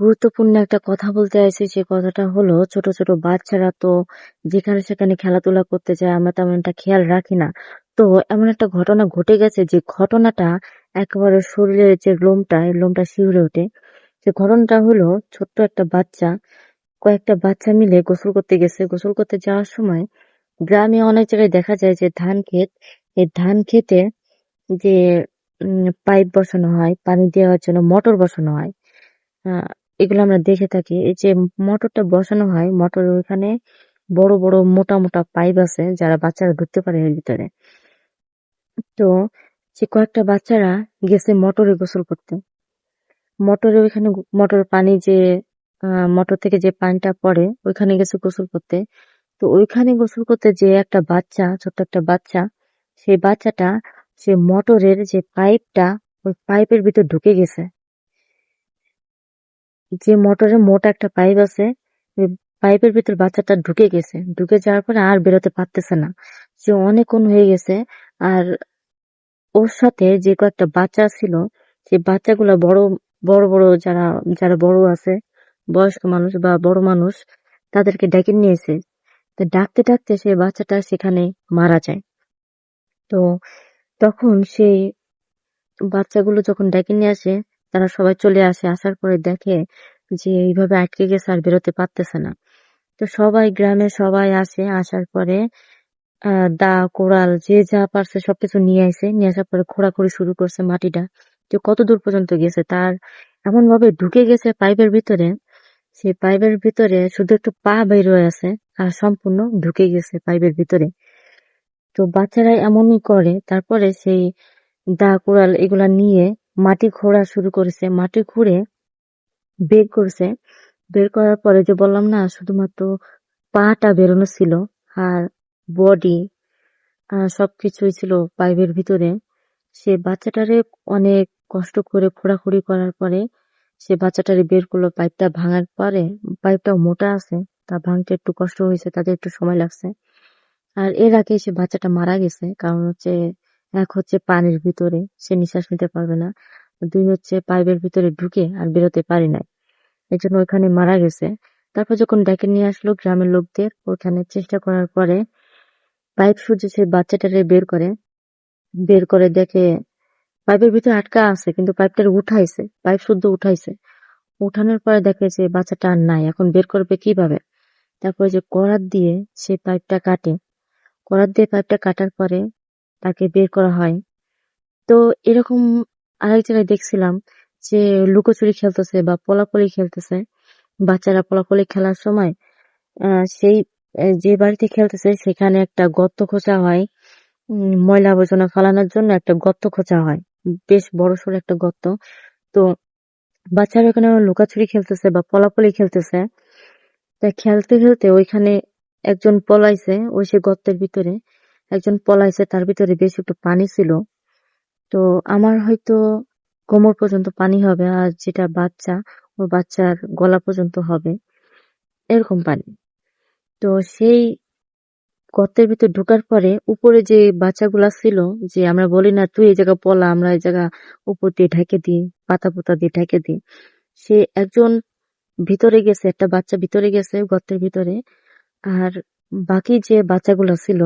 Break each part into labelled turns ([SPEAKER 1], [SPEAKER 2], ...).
[SPEAKER 1] গুরুত্বপূর্ণ একটা কথা বলতে চাইছি, যে কথাটা হলো, ছোট ছোট বাচ্চারা তো যেখানে সেখানে খেলাধুলা করতে যায়, আমরা তেমন একটা খেয়াল রাখি না। তো এমন একটা ঘটনা ঘটে গেছে যে ঘটনাটা একেবারে শরীরের যে লোমটা, এই লোমটা শিউরে ওঠে। যে ঘটনাটা হলো, ছোট্ট একটা বাচ্চা, কয়েকটা বাচ্চা মিলে গোসল করতে গেছে। গোসল করতে যাওয়ার সময় গ্রামে অনেক জায়গায় দেখা যায় যে ধান ক্ষেত, এই ধান খেতে যে পাইপ বসানো হয়, পানি দেওয়ার জন্য, মোটর বসানো হয়। এগুলো আমরা দেখে থাকি। এই যে মোটরটা বসানো হয়, মোটরের ওইখানে বড় বড়, মোটা মোটা পাইপ আছে, যারা বাচ্চারা ঢুকতে পারে এর ভিতরে। তো যে কয়েকটা বাচ্চারা গেছে মোটরে গোসল করতে। মোটরে ওইখানে মোটর পানি যে মোটর থেকে যে পানিটা পড়ে, ওইখানে গেছে গোসল করতে। তো ওইখানে গোসল করতে যে একটা বাচ্চা, ছোট্ট একটা বাচ্চা, সেই বাচ্চাটা সে মোটরের যে পাইপটা, ওই পাইপের ভিতর ঢুকে গেছে। যে মোটরে মোটা একটা পাইপ আছে পাইপের ভিতর বাচ্চাটা ঢুকে গেছে। ঢুকে যাওয়ার পরে আর বেরোতে পারতেছে না। সে অনেকক্ষণ হয়ে গেছে আর ওর সাথে যে কয়েকটা বাচ্চা ছিল, সে বাচ্চাগুলো বড় বড় বড় যারা যারা বড় আছে, বয়স্ক মানুষ বা বড় মানুষ, তাদেরকে ডেকে নিয়েছে। তো ডাকতে ডাকতে সে বাচ্চাটা সেখানে মারা যায়। তো তখন সেই বাচ্চাগুলো যখন ডেকে নিয়ে আসে তারা সবাই চলে আসে, আসার পরে দেখে যে এইভাবে আটকে গেছে আর বেরোতে পারতেছে না। তো সবাই গ্রামে সবাই আসে, আসার পরে দা, কোড়াল, যে যা পারছে সবকিছু নিয়ে আসে। নিয়ে আসার পরে খোঁড়াখুড়ি শুরু করছে মাটিটা। যে কত দূর পর্যন্ত গেছে তার এমন ভাবে ঢুকে গেছে পাইপের ভিতরে। সেই পাইপের ভিতরে শুধু একটু পা বের হয়ে আছে আর সম্পূর্ণ ঢুকে গেছে পাইপের ভিতরে। তো বাচ্চারা এমনই করে। তারপরে সেই দা, কোড়াল এগুলা নিয়ে মাটি খোঁড়া শুরু করেছে। মাটি খুঁড়ে বের করছে। বের করার পরে যে বললাম না, শুধুমাত্র পাটা বেরোনো ছিল আর বডি সবকিছুই ছিল পাইপের ভিতরে। সে বাচ্চাটারে অনেক কষ্ট করে খোঁড়াখুড়ি করার পরে সে বাচ্চাটারে বের করল। পাইপটা ভাঙার পরে পাইপটা মোটা আছে, তা ভাঙতে একটু কষ্ট হয়েছে তাদের একটু সময় লাগছে। আর এর আগে সে বাচ্চাটা মারা গেছে। কারণ হচ্ছে এক হচ্ছে পানির ভিতরে, সে নিঃশ্বাস নিতে পারবে না। দুই হচ্ছে পাইপের ভিতরে ঢুকে আর বেরোতে পারি নাই। এই জন্য ওইখানে মারা গেছে। তারপর যখন ডেকে নিয়ে আসলো গ্রামের লোকদের, ওখানে চেষ্টা করার পরে পাইপ সূর্য সে বাচ্চাটারে বের করে। বের করে দেখে পাইপের ভিতরে আটকা আছে, কিন্তু পাইপটার উঠাইছে, পাইপ শুদ্ধ উঠাইছে। উঠানোর পরে দেখে যে বাচ্চাটা আর নাই, এখন বের করবে কীভাবে? তারপরে যে করাত দিয়ে সে পাইপটা কাটে। করাত দিয়ে পাইপটা কাটার পরে তাকে বের করা হয়। তো এরকম আরেক জায়গায় দেখছিলাম যে লুকোচুরি খেলতেছে বা পলাপলি খেলতেছে। বাচ্চারা পলাপলি খেলার সময় সেই যে বাড়িতে খেলতেছে সেখানে একটা গর্ত খোঁচা হয়। ময়লা আবর্জনা ফালানোর জন্য একটা গর্ত খোঁচা হয়। বেশ বড় সড়ো একটা গর্ত। তো বাচ্চারা ওখানে লুকাচুরি খেলতেছে বা পলাপলি খেলতেছে। তা খেলতে খেলতে ওইখানে একজন পলাইছে ওই সে গর্তের ভিতরে। একজন পলাইছে, তার ভিতরে বেশ একটু পানি ছিল। তো আমার হয়তো কোমর পর্যন্ত পানি হবে আর যেটা বাচ্চা ও বাচ্চার গলা পর্যন্ত হবে, এরকম পানি। তো সেই গর্তের ভিতর ঢোকার পরে উপরে যে বাচ্চাগুলা ছিল, যে আমরা বলি না, তুই এই জায়গা পলা, আমরা এই জায়গা উপর দিয়ে ঢেকে দিই পাতা পোতা দিয়ে ঢেকে দিই সে একজন ভিতরে গেছে, একটা বাচ্চা ভিতরে গেছে গর্তের ভিতরে, আর বাকি যে বাচ্চাগুলো ছিল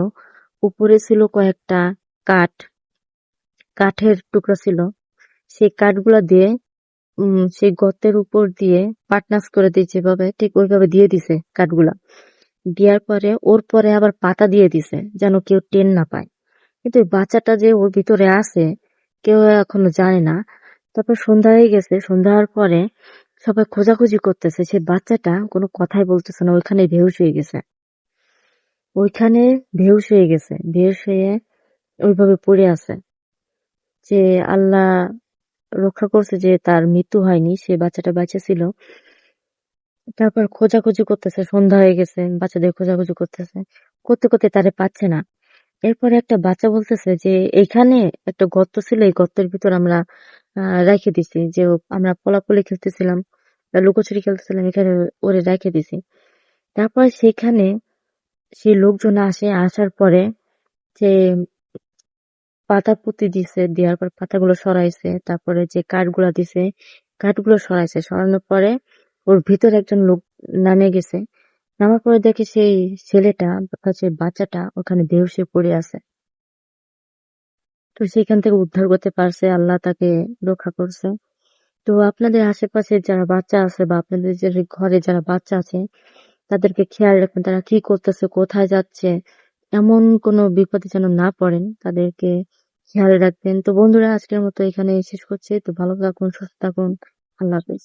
[SPEAKER 1] উপরে ছিল কয়েকটা কাঠ। কাঠের টুকরা ছিল। সেই কাঠগুলা দিয়ে, উম, সেই গর্তের উপর দিয়ে পাটনাস করে দিয়ে যেভাবে, ঠিক ওইভাবে দিয়ে দিছে কাঠগুলা। দেওয়ার পরে, ওর পরে আবার পাতা দিয়ে দিছে, যেন কেউ টেন না পায়। কিন্তু বাচ্চাটা যে ওর ভিতরে আছে, কেউ এখনও জানে না। তারপর সন্ধ্যা হয়ে গেছে, সন্ধ্যা হওয়ার পরে সবাই খোঁজাখুঁজি করতেছে। সে বাচ্চাটা কোনো কথাই বলতেছে না, ওইখানে বেহুশ হয়ে গেছে। ওইখানে বেহুশ হয়ে গেছে। বেহুশ হয়ে ওইভাবে পড়ে আছে যে আল্লাহ রক্ষা করছে যে তার মৃত্যু হয়নি, সে বাচ্চাটা বেঁচে ছিল তারপর খোঁজাখুঁজি করতেছে, সন্ধ্যা হয়ে গেছে, বাচ্চাদের খোঁজাখুঁজি করতেছে। করতে করতে তারে পাচ্ছে না। এরপরে একটা বাচ্চা বলতেছে যে এইখানে একটা গর্ত ছিল, এই গর্তের ভিতর আমরা রেখে দিছি। যে আমরা পলাপলি খেলতেছিলাম, লুকোচুরি খেলতেছিলাম, এখানে ওরে রেখে দিছি। তারপর সেখানে সেই লোকজন আসে, আসার পরে যে পাতা পুঁতি দিছে, দেওয়ার পর পাতাগুলো সরাইছে, তারপরে যে কাঠগুলা দিছে, কাঠগুলো সরাইছে, সরানোর পরে ওর ভিতরে একজন লোক নামে গেছে। নামার পরে দেখে সেই ছেলেটা সেই বাচ্চাটা ওখানে হয়ে পড়ে আছে। তো সেখান থেকে উদ্ধার করতে পারছে, আল্লাহ তাকে রক্ষা করছে। তো আপনাদের আশেপাশে যারা বাচ্চা আছে বা আপনাদের ঘরে যারা বাচ্চা আছে তাদেরকে খেয়াল রাখবেন, তারা কি করতেছে, কোথায় যাচ্ছে, এমন কোনো বিপদে যেন না পড়েন, তাদেরকে খেয়াল রাখবেন। তো বন্ধুরা, আজকের মতো এখানে শেষ করছি। তো ভালো থাকুন, সুস্থ থাকুন। আল্লাহ হাফিজ।